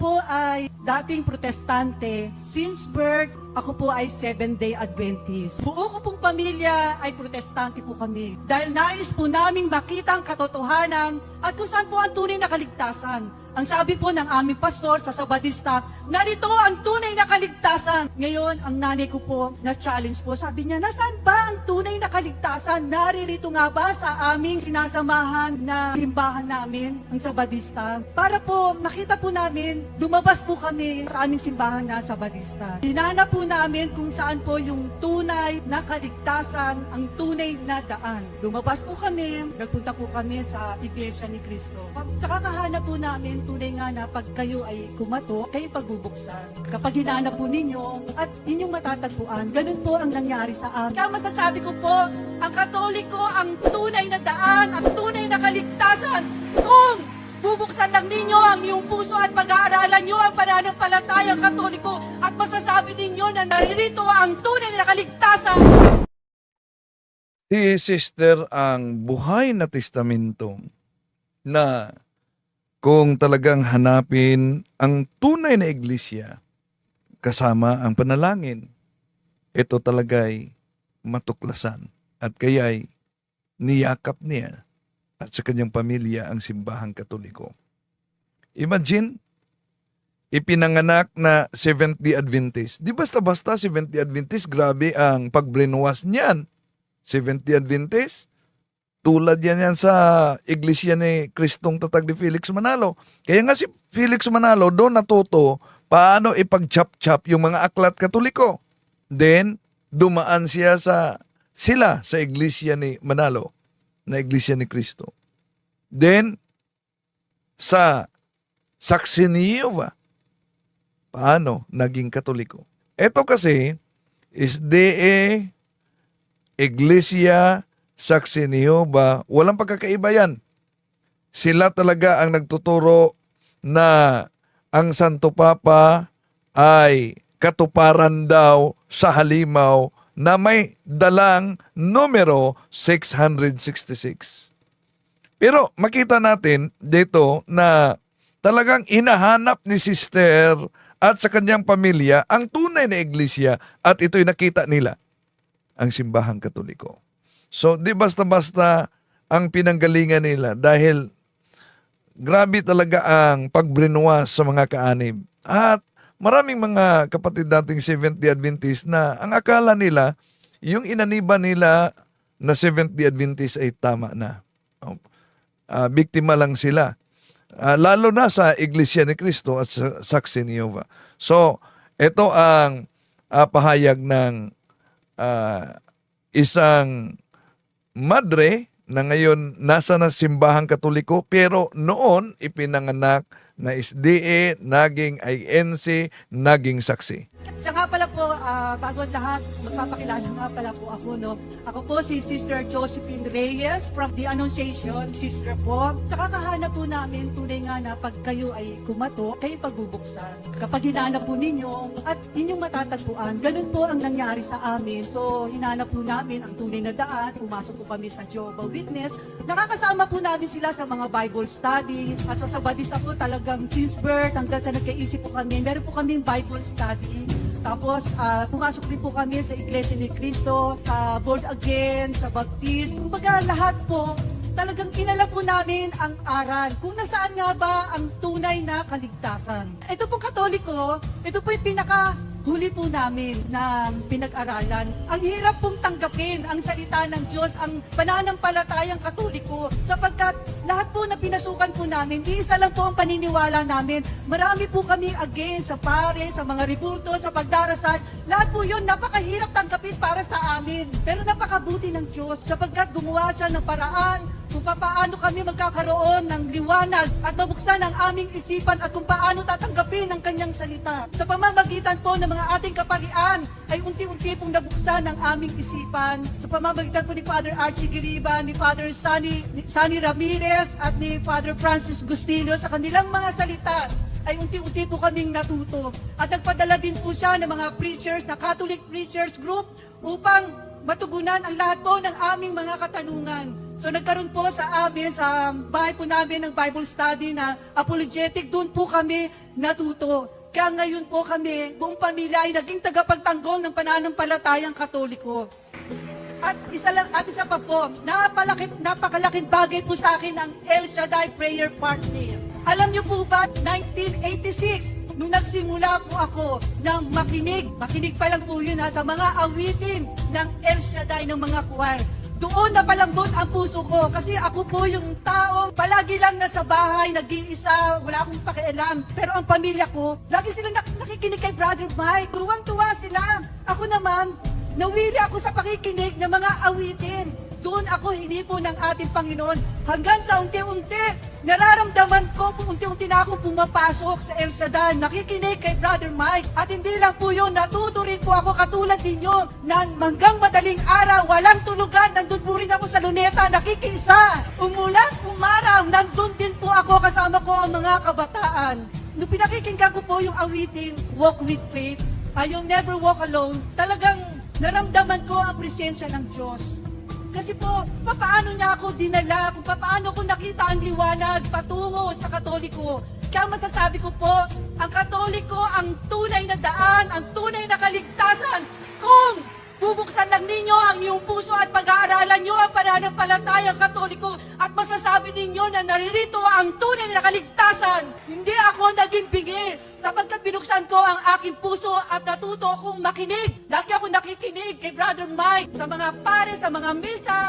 po ay dating protestante. Since birth, ako po ay seven-day Adventist. Buo ko pong pamilya ay protestante po kami. Dahil nais po naming makita ang katotohanan at kung saan po ang tunay na kaligtasan. Ang sabi po ng aming pastor sa Sabadista, narito ang tunay na kaligtasan. Ngayon, ang nanay ko po na-challenge po, sabi niya, nasaan ba ang tunay na kaligtasan? Naririto nga ba sa aming sinasamahan na simbahan namin, ang Sabadista? Para po makita po namin, lumabas po kami sa aming simbahan na Sabadista. Hinanap po namin kung saan po yung tunay na kaligtasan, ang tunay na daan. Lumabas po kami, nagpunta po kami sa Iglesia ni Cristo. Sa kakahanap po namin, tunay nga na pag kayo ay kumato, kayo pagbubuksan. Kapag hinanap po ninyo at inyong matatagpuan, ganun po ang nangyari sa amin. Kaya masasabi ko po, ang katoliko, ang tunay na daan, ang tunay na kaligtasan, kung bubuksan lang ninyo ang iyong puso at pag-aaralan nyo ang pananampalatayang katoliko at masasabi ninyo na naririto ang tunay na kaligtasan. Si sister ang buhay na testamento na kung talagang hanapin ang tunay na iglesia kasama ang panalangin, ito talaga'y matuklasan at kaya'y niyakap niya at sa kanyang pamilya ang simbahang katoliko. Imagine, ipinanganak na 70 Adventist. Di basta-basta 70 Adventist, grabe ang pag-brainwash niyan. 70 Adventist. Tulad yan yan sa iglesia ni Kristong Tatag ni Felix Manalo. Kaya nga si Felix Manalo doon natuto paano ipag-chop-chop yung mga aklat katoliko. Then, dumaan siya sa sila sa iglesia ni Manalo na iglesia ni Kristo. Then, sa Saksi ni Jehovah, paano naging katoliko? Ito kasi is DE Iglesia Saksi ni Jehovah, walang pagkakaiba yan. Sila talaga ang nagtuturo na ang Santo Papa ay katuparan daw sa halimaw na may dalang numero 666. Pero makita natin dito na talagang inahanap ni sister at sa kanyang pamilya ang tunay na iglesia at ito'y nakita nila ang simbahang katoliko. So, di basta-basta ang pinanggalingan nila dahil grabe talaga ang pagbrinwas sa mga kaanib. At maraming mga kapatid dating 70 Adventist na ang akala nila, yung inaniba nila na 70 Adventist ay tama na. Ah, biktima lang sila. Ah, lalo na sa Iglesia ni Cristo at sa Saksi ni Jehovah. So, ito ang ah, pahayag ng ah, isang madre na ngayon nasa na simbahang katoliko pero noon ipinanganak na SDE, naging INC, naging saksi. Siya nga pala po, ah, bago lahat, magpapakilala nga pala po ako, no? Ako po si Sister Josephine Reyes from The Annunciation, sister po. Sa kakahanap po namin, tunay nga na pag kayo ay kumato, kayo pagbubuksan. Kapag hinanap po ninyo at inyong matatagpuan, ganun po ang nangyari sa amin. So, hinanap po namin ang tunay na daan, pumasok po kami sa Jehovah Witness. Nakakasama po namin sila sa mga Bible study at sa Sabadista po talagang since birth hanggang sa nagkaisip po kami, meron po kaming Bible study. Tapos, ah, pumasok din po kami sa Iglesia ni Cristo, sa Born Again, sa Baptist. Kumbaga, lahat po, talagang inala po namin ang aral. Kung nasaan nga ba ang tunay na kaligtasan. Ito pong katoliko, ito po yung pinaka huli po namin ng pinag-aralan. Ang hirap pong tanggapin ang salita ng Diyos, ang pananampalatayang katoliko, sapagkat lahat po na pinasukan po namin, iisa lang po ang paniniwala namin. Marami po kami against sa pare, sa mga ribulto, sa pagdarasal. Lahat po yun, napakahirap tanggapin para sa amin. Pero napakabuti ng Diyos, sapagkat gumawa siya ng paraan kung paano kami magkakaroon ng liwanag at mabuksan ang aming isipan at kung paano tatanggapin ang kanyang salita. Sa pamamagitan po ng mga ating kaparian ay unti-unti pong nabuksan ang aming isipan. Sa pamamagitan po ni Father Archie Giriba, ni Father Sunny, ni Sunny Ramirez at ni Father Francis Gustillo sa kanilang mga salita ay unti-unti po kaming natuto. At nagpadala din po siya ng mga preachers, na Catholic Preachers Group upang matugunan ang lahat po ng aming mga katanungan. So nagkaroon po sa amin, sa bahay po namin ng Bible study na apologetic, doon po kami natuto. Kaya ngayon po kami, buong pamilya ay naging tagapagtanggol ng pananampalatayang katoliko. At isa lang, at isa pa po, napalakit, napakalaking bagay po sa akin ang El Shaddai Prayer Party. Alam niyo po ba, 1986, nung nagsimula po ako ng makinig, makinig pa lang po yun ha, sa mga awitin ng El Shaddai ng mga choir. Doon na palambot ang puso ko kasi ako po yung taong palagi lang nasa bahay, nag-iisa, wala akong pakialam. Pero ang pamilya ko, lagi silang nak- nakikinig kay Brother Mike. Tuwang-tuwa sila. Ako naman, nawili ako sa pakikinig ng mga awitin. Doon ako hinipo ng ating Panginoon hanggang sa unti-unti nararamdaman ko po unti-unti na akong pumapasok sa El Shaddai, nakikinig kay Brother Mike. At hindi lang po yun, natuto rin po ako katulad ninyo na manggang madaling araw, walang tulugan, nakikiisa. Umulan, umaraw, nandun din po ako kasama ko ang mga kabataan. Nung pinakikinggan ko po yung awitin, Walk with Faith, ay yung Never Walk Alone, talagang naramdaman ko ang presensya ng Diyos. Kasi po, papaano niya ako dinala, kung papaano ko nakita ang liwanag patungo sa katoliko. Kaya masasabi ko po, ang katoliko ang tunay na daan, ang tunay na kaligtasan. Kung bubuksan lang ninyo ang iyong puso at pag-aaralan nyo ang pananampalatayang katoliko at masasabi ninyo na naririto ang tunay na kaligtasan. Hindi ako naging bingi sapagkat binuksan ko ang aking puso at natuto akong makinig. Lagi ako nakikinig kay Brother Mike sa mga pare, sa mga misa.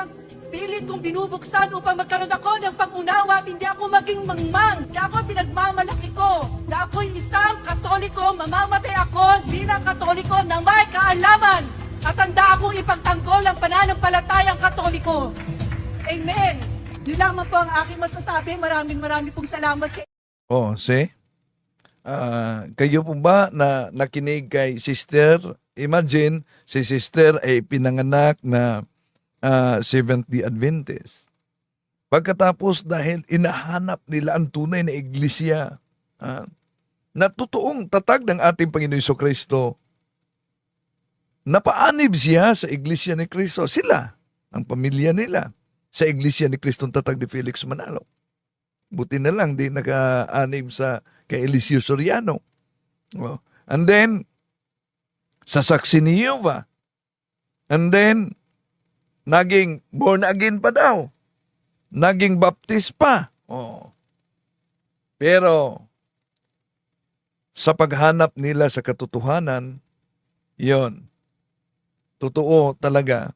Pilit kong binubuksan upang magkaroon ako ng pangunawa at hindi ako maging mangmang. Kaya ako pinagmamalaki ko na ako'y isang katoliko, mamamatay ako bilang katoliko na may kaalaman at handa akong ipagtanggol ang pananampalatayang katoliko. Amen. Yun lamang po ang aking masasabi. Maraming maraming pong salamat sa Oh, see? Ah, kayo po ba na nakinig kay sister? Imagine, si sister ay pinanganak na ah, Seventh-day Adventist. Pagkatapos dahil inahanap nila ang tunay na iglesia ah, na totoong tatag ng ating Panginoon Kristo, napaanib siya sa iglesia ni Kristo. Sila, ang pamilya nila, sa iglesia ni Kristo tatag ni Felix Manalo. Buti na lang di naka-anib sa kay Eliseo Soriano. Oh. And then, sa saksi ni Jehovah. And then, naging born again pa daw. Naging baptist pa. Oh. Pero, sa paghanap nila sa katotohanan, yon totoo talaga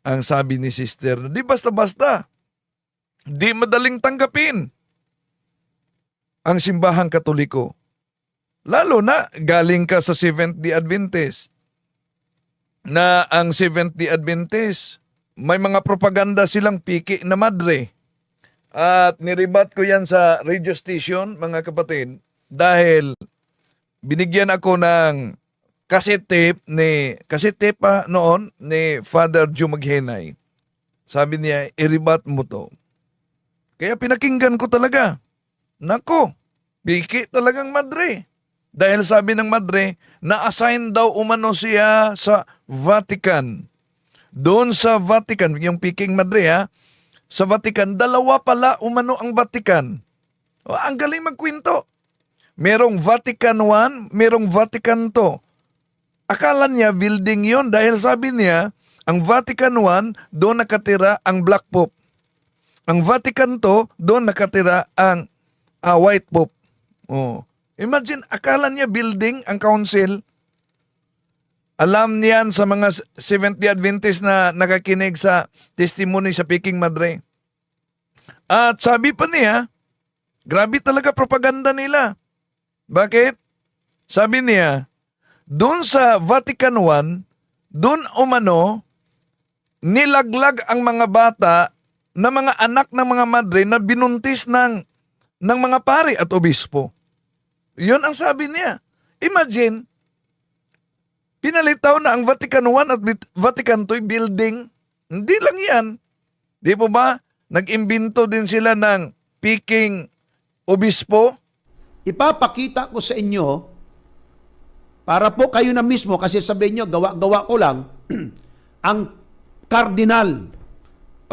ang sabi ni sister di basta-basta, di madaling tanggapin ang simbahang katoliko. Lalo na galing ka sa Seventh-day Adventist na ang Seventh-day Adventist may mga propaganda silang piki na madre. At niribat ko yan sa radio station, mga kapatid, dahil binigyan ako ng cassette tape ni, cassette tape pa noon ni Father Joe Maghenay. Sabi niya, iribat mo to. Kaya pinakinggan ko talaga. Nako, piki talagang madre. Dahil sabi ng madre, na-assign daw umano siya sa Vatican. Doon sa Vatican, yung piking madre ha, sa Vatican, dalawa pala umano ang Vatican. O, ang galing magkwento. Merong Vatican 1, merong Vatican 2. Akala niya building yon dahil sabi niya, ang Vatican 1, doon nakatira ang Black Pope. Ang Vatican 2, doon nakatira ang ah, White Pope. Oh. Imagine, akala niya building ang council. Alam niyan sa mga Seventh-day Adventist na nakakinig sa testimony sa Peking Madre. At sabi pa niya, grabe talaga propaganda nila. Bakit? Sabi niya, doon sa Vatican 1, doon umano, nilaglag ang mga bata na mga anak ng mga madre na binuntis ng, ng mga pari at obispo. Yun ang sabi niya. Imagine, pinalitaw na ang Vatican 1 at Vatican 2 building. Hindi lang yan. Di po ba? Nag-imbento din sila ng Peking obispo. ipapakita ko sa inyo para po kayo na mismo kasi sabihin nyo gawa-gawa ko lang ang cardinal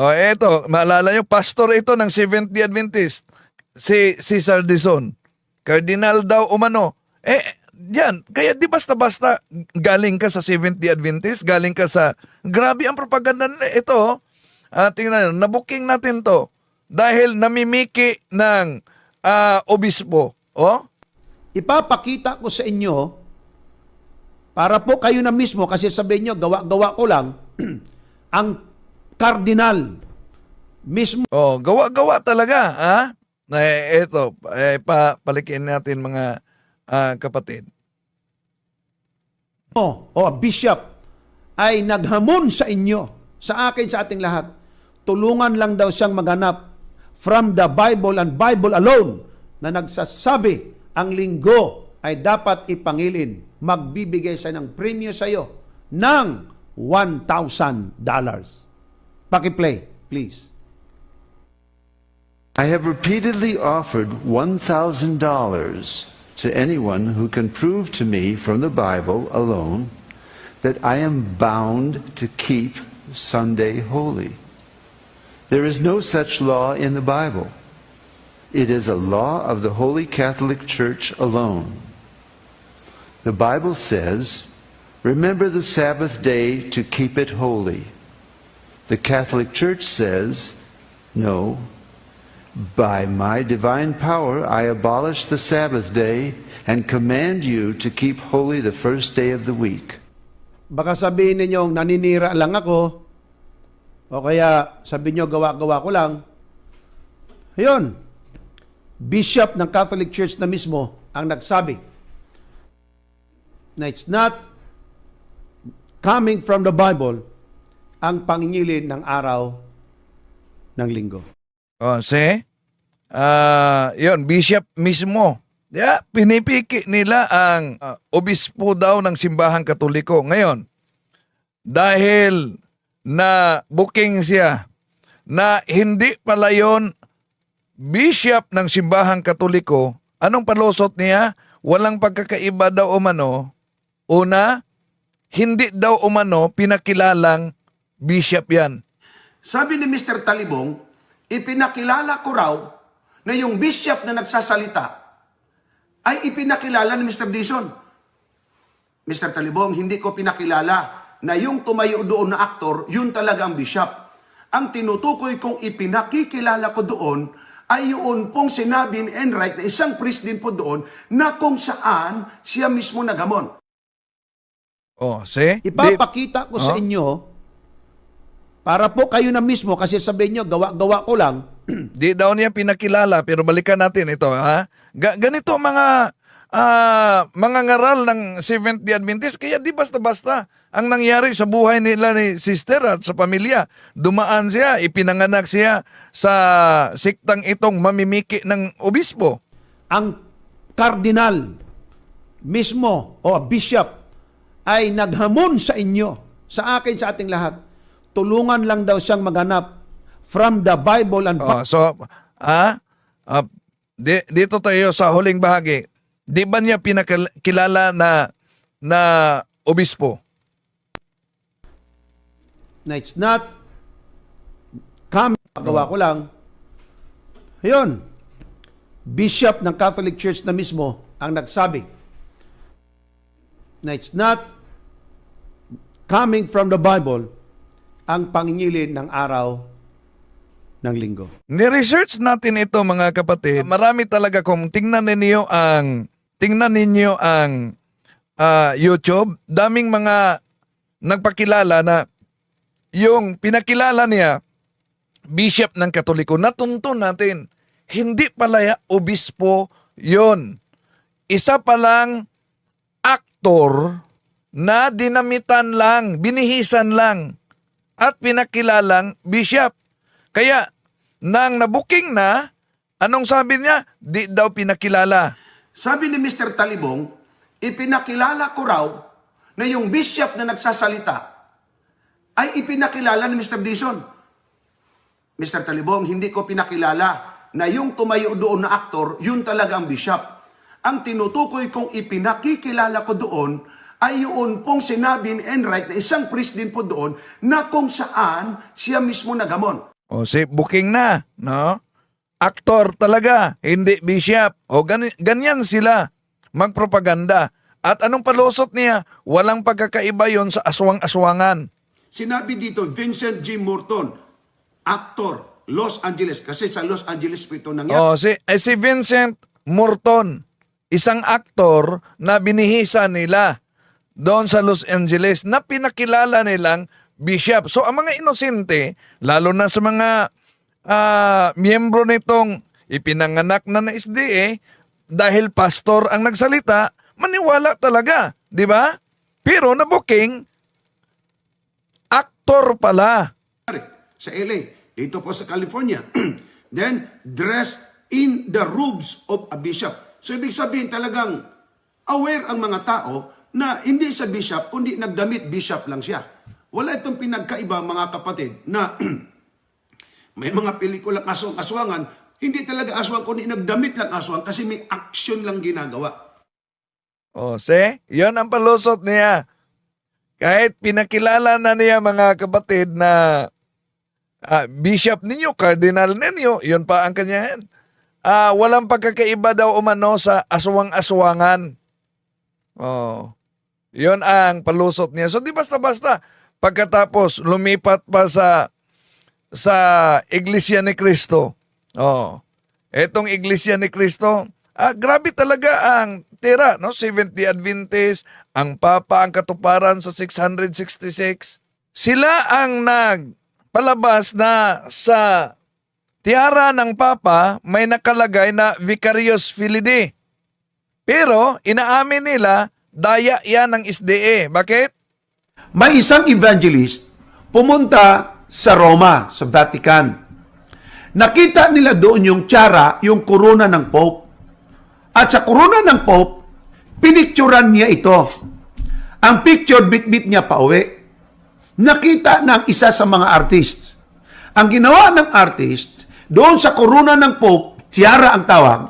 Oh, eto, maalala nyo, pastor ito ng Seventh Day Adventist, si Cesar Dizon. Cardinal daw umano. Eh, yan, kaya di basta-basta galing ka sa Seventh Day Adventist, galing ka sa, grabe ang propaganda nila. Ito, ah, tingnan nyo, nabuking natin to dahil namimiki ng ah, obispo. Oh, Ipapakita ko sa inyo para po kayo na mismo kasi sabihin nyo, gawa-gawa ko lang ang kardinal mismo Oh, gawa-gawa talaga, ha? Eh, eto, eh, pa, palikin natin mga ah, kapatid. o bishop ay naghamon sa inyo, sa akin, sa ating lahat. Tulungan lang daw siyang maghanap from the Bible and Bible alone na nagsasabi ang linggo ay dapat ipangilin. Magbibigay siya ng premyo sa iyo ng $1,000. Paki-play, please. I have repeatedly offered $1,000 to anyone who can prove to me from the Bible alone that I am bound to keep Sunday holy. There is no such law in the Bible. It is a law of the Holy Catholic Church alone. The Bible says, Remember the Sabbath day to keep it holy. The Catholic Church says, No, by my divine power, I abolish the Sabbath day and command you to keep holy the first day of the week. Baka sabihin ninyong naninira lang ako o kaya sabihin nyo gawa-gawa ko lang. Ayun, bishop ng Catholic Church na mismo ang nagsabi na it's not coming from the Bible ang pangingilin ng araw ng linggo. Oh, see? Ah, 'yon, bishop mismo. Yeah, pinipiki nila ang ah, obispo daw ng simbahang Katoliko ngayon. Dahil na booking siya na hindi pala 'yon bishop ng simbahang Katoliko, anong palusot niya? Walang pagkakaiba daw umano. Una, hindi daw umano pinakilalang bishop yan. Sabi ni Mr. Talibong, ipinakilala ko raw na yung bishop na nagsasalita ay ipinakilala ni Mr. Dison. Mr. Talibong, hindi ko pinakilala na yung tumayo doon na aktor, yun talaga ang bishop. Ang tinutukoy kong ipinakikilala ko doon ay yun pong sinabi ni Enright na isang priest din po doon na kung saan siya mismo nagamon. Oh, see? Ipapakita ko sa Oh. inyo para po kayo na mismo kasi sabihin nyo gawa-gawa ko lang Di daw niya pinakilala pero balikan natin ito ha. Ga- ganito mga ah, mga ngaral ng Seventh Day Adventist kaya di basta-basta ang nangyari sa buhay nila ni sister at sa pamilya. Dumaan siya, ipinanganak siya sa siktang itong mamimiki ng obispo. ang kardinal mismo o bishop ay naghamon sa inyo, sa akin, sa ating lahat. Tulungan lang daw siyang maghanap from the Bible and Oh, so ah, ah, di- dito tayo sa huling bahagi. Di ba niya pinakilala na na obispo? na it's not coming, gawa ko lang. Ayun, bishop ng Catholic Church na mismo ang nagsabi na it's not coming from the Bible ang pangingilin ng araw ng linggo. Ni-research natin ito mga kapatid. Marami talaga kung tingnan ninyo ang tingnan ninyo ang ah, YouTube, daming mga nagpakilala na yung pinakilala niya bishop ng Katoliko. Natuntun natin, hindi pala ya- obispo yon. Isa palang aktor na dinamitan lang, binihisan lang at pinakilalang bishop. Kaya, nang nabuking na, anong sabi niya? Di daw pinakilala. Sabi ni Mr. Talibong, ipinakilala ko raw na yung bishop na nagsasalita ay ipinakilala ni Mr. Dison. Mr. Talibong, hindi ko pinakilala na yung tumayo doon na aktor, yun talaga ang bishop. Ang tinutukoy kong ipinakikilala ko doon ay yun pong sinabi ni Enright na isang priest din po doon na kung saan siya mismo nagamon. O si booking na, no? Aktor talaga, hindi bishop. O gani- ganyan sila magpropaganda. At anong palusot niya? Walang pagkakaiba yon sa aswang-aswangan. Sinabi dito, Vincent G. Morton, actor, Los Angeles. Kasi sa Los Angeles po ito nangyari. O si, eh, si Vincent Morton, isang aktor na binihisa nila doon sa Los Angeles na pinakilala nilang bishop. So ang mga inosente, lalo na sa mga ah, miyembro nitong ipinanganak na na SDA, dahil pastor ang nagsalita, maniwala talaga, di ba? Pero na booking, aktor pala. sa LA, dito po sa California. Then, dressed in the robes of a bishop. So, ibig sabihin talagang aware ang mga tao na hindi sa bishop, kundi nagdamit bishop lang siya. Wala itong pinagkaiba mga kapatid na may mga pelikulang aswang-aswangan, hindi talaga aswang, kundi nagdamit lang aswang kasi may action lang ginagawa. O, se, yon ang palusot niya. Kahit pinakilala na niya mga kapatid na ah, bishop ninyo, cardinal ninyo, yun pa ang kanyahan. Ah, walang pagkakaiba daw umano sa aswang-aswangan. Oh. Yun ang palusot niya. So di basta-basta pagkatapos lumipat pa sa sa Iglesia ni Cristo. Oh. Etong Iglesia ni Cristo, ah, grabe talaga ang tira, no? 70 Adventist, ang Papa ang katuparan sa 666. Sila ang nagpalabas na sa tiara ng Papa may nakalagay na Vicarious Filii. Pero inaamin nila, daya yan ng SDA. Bakit? May isang evangelist pumunta sa Roma, sa Vatican. Nakita nila doon yung tsara, yung corona ng Pope. At sa corona ng Pope, pinicturan niya ito. Ang picture, bit-bit niya pa uwi. Nakita ng isa sa mga artists. Ang ginawa ng artist, doon sa corona ng Pope, tiara ang tawag,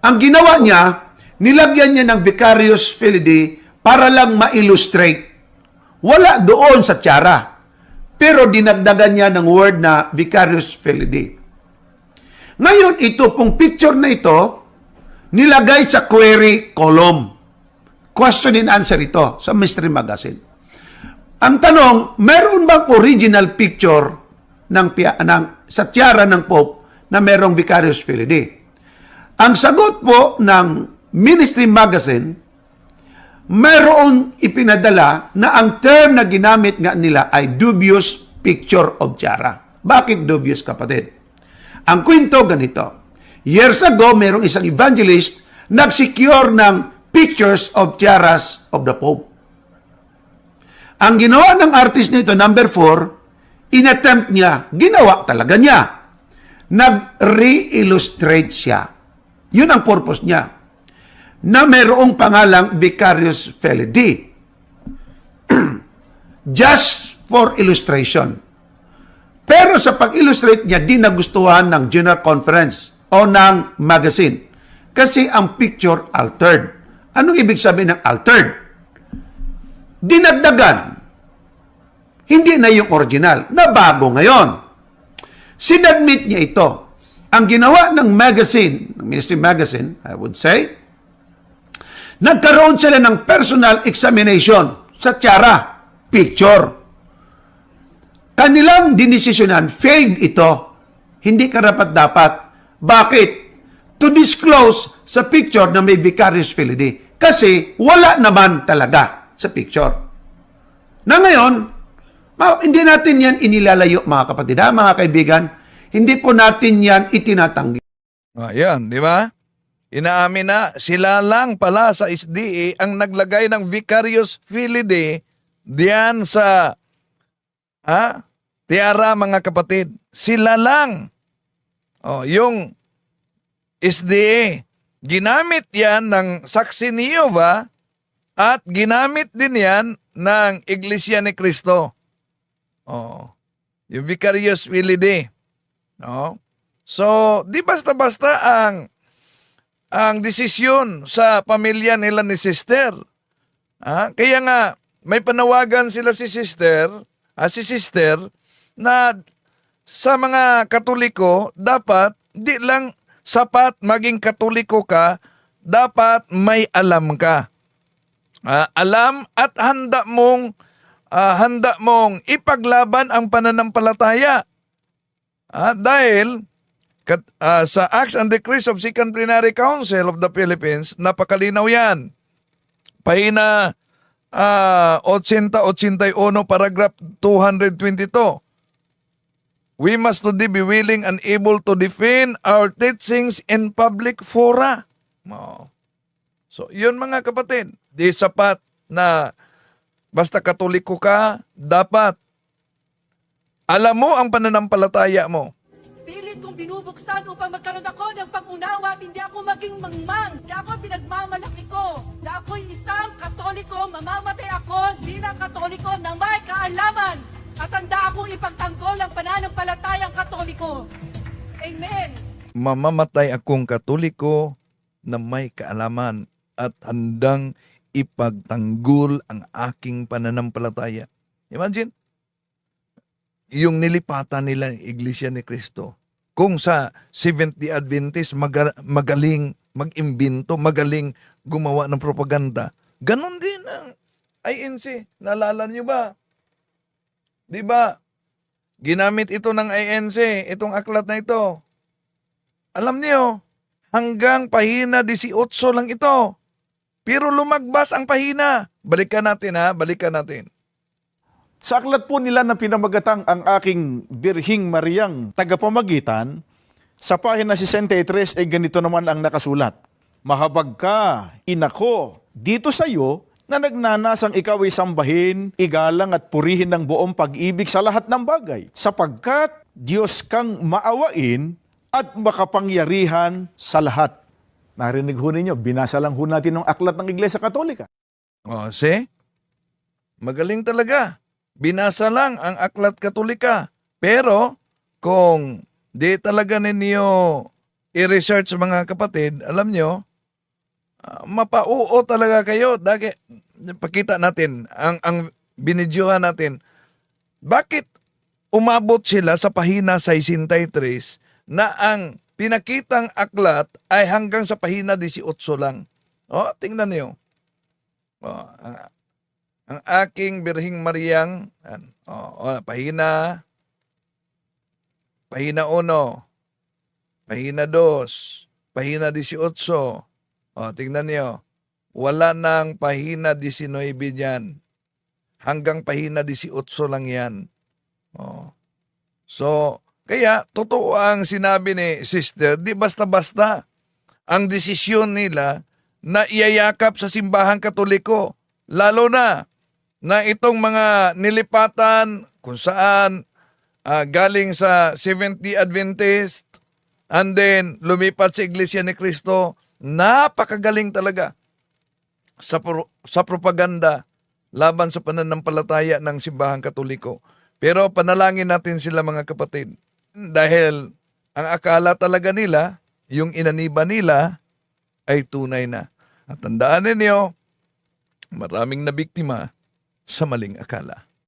ang ginawa niya, nilagyan niya ng Vicarious Filii para lang ma-illustrate wala doon sa tiara. Pero dinagdagan niya ng word na Vicarious Filii. Ngayon, ito pong picture na ito, nilagay sa query column. Question and answer ito sa Mystery Magazine. Ang tanong, meron bang original picture ng, ng sa tiara ng Pope na merong Vicarious Filii? Ang sagot po ng Ministry Magazine, mayroon ipinadala na ang term na ginamit nga nila ay dubious picture of tiara. Bakit dubious kapatid? Ang kwento ganito. Years ago, mayroong isang evangelist nag-secure ng pictures of tiaras of the Pope. Ang ginawa ng artist nito, number four, inattempt niya, ginawa talaga niya. Nag-re-illustrate siya. Yun ang purpose niya na mayroong pangalang Vicarious Felidi. Just for illustration. Pero sa pag-illustrate niya, di nagustuhan ng General Conference o ng magazine. Kasi ang picture altered. Anong ibig sabihin ng altered? Dinagdagan. Hindi na yung original, na ngayon. Sinadmit niya ito. Ang ginawa ng magazine, ng Ministry Magazine, I would say, Nagkaroon sila ng personal examination sa tiara, picture. Kanilang dinesisyonan, failed ito. Hindi karapat-dapat. Bakit? To disclose sa picture na may vicarious filii. Kasi wala naman talaga sa picture. Na ngayon, ma- hindi natin yan inilalayo mga kapatid, ha, mga kaibigan. Hindi po natin yan itinatanggi. Ayan, di ba? Inaamin na sila lang pala sa SDA ang naglagay ng Vicarious Filii diyan sa ah, tiara mga kapatid. Sila lang. Oh, yung SDA. Ginamit yan ng saksi ni Jehovah at ginamit din yan ng Iglesia ni Cristo. Oh, yung Vicarious Filii. No? So, di basta-basta ang ang desisyon sa pamilya nila ni sister. Ah, kaya nga, may panawagan sila si sister, ah, si sister, na sa mga katoliko, dapat di lang sapat maging katoliko ka, dapat may alam ka. Ah, alam at handa mong ah, handa mong ipaglaban ang pananampalataya. Ah, dahil kat, ah, sa Acts and Decrees of Second Plenary Council of the Philippines, napakalinaw yan. Pahina ah 80-81, paragraph 222. We must today be willing and able to defend our teachings in public fora. Oh. So, yun mga kapatid, di sapat na basta katoliko ka, dapat alam mo ang pananampalataya mo. Pilit kong binubuksan upang magkaroon ako ng pangunawa at hindi ako maging mangmang. Hindi ako pinagmamalaki ko. Na ako'y isang katoliko, mamamatay ako bilang katoliko na may kaalaman. At handa akong ipagtanggol ang pananampalatayang katoliko. Amen. Mamamatay akong katoliko na may kaalaman at handang ipagtanggol ang aking pananampalataya. Imagine, yung nilipatan nila Iglesia ni Cristo. Kung sa 70 Adventist maga- magaling mag-imbento, magaling gumawa ng propaganda, ganon din ang INC. Naalala niyo ba? Di ba? Ginamit ito ng INC, itong aklat na ito. Alam niyo, hanggang pahina 18 lang ito. Pero lumagbas ang pahina. Balikan natin ha, balikan natin. Sa aklat po nila na pinamagatang ang aking Birhing Mariang tagapamagitan, sa pahina 63 ay ganito naman ang nakasulat. Mahabag ka, inako, dito sa iyo na nagnanasang ikaw ay sambahin, igalang at purihin ng buong pag-ibig sa lahat ng bagay, sapagkat Diyos kang maawain at makapangyarihan sa lahat. Narinig ho ninyo, binasa lang ho natin ng aklat ng Iglesia Katolika. O, see? Magaling talaga. Binasa lang ang aklat katolika. Pero, kung di talaga ninyo i-research mga kapatid, alam nyo, ah, mapauo talaga kayo. Dagi, pakita natin, ang, ang binidyohan natin, bakit umabot sila sa pahina 63 na ang pinakitang aklat ay hanggang sa pahina 18 lang. O, tingnan niyo. O, ang, ang aking Birhing Mariang, an, o, o, pahina, pahina 1, pahina 2, pahina 18. O, tingnan niyo. Wala nang pahina 19 dyan. Hanggang pahina 18 lang yan. O. So, kaya totoo ang sinabi ni sister, di basta-basta ang desisyon nila na iyayakap sa simbahang katoliko. Lalo na na itong mga nilipatan kung saan ah, galing sa 70 Adventist and then lumipat sa Iglesia ni Cristo, napakagaling talaga sa, pro- sa propaganda laban sa pananampalataya ng simbahang katoliko. Pero panalangin natin sila mga kapatid. Dahil ang akala talaga nila, yung inaniba nila, ay tunay na. At tandaan ninyo, maraming nabiktima sa maling akala.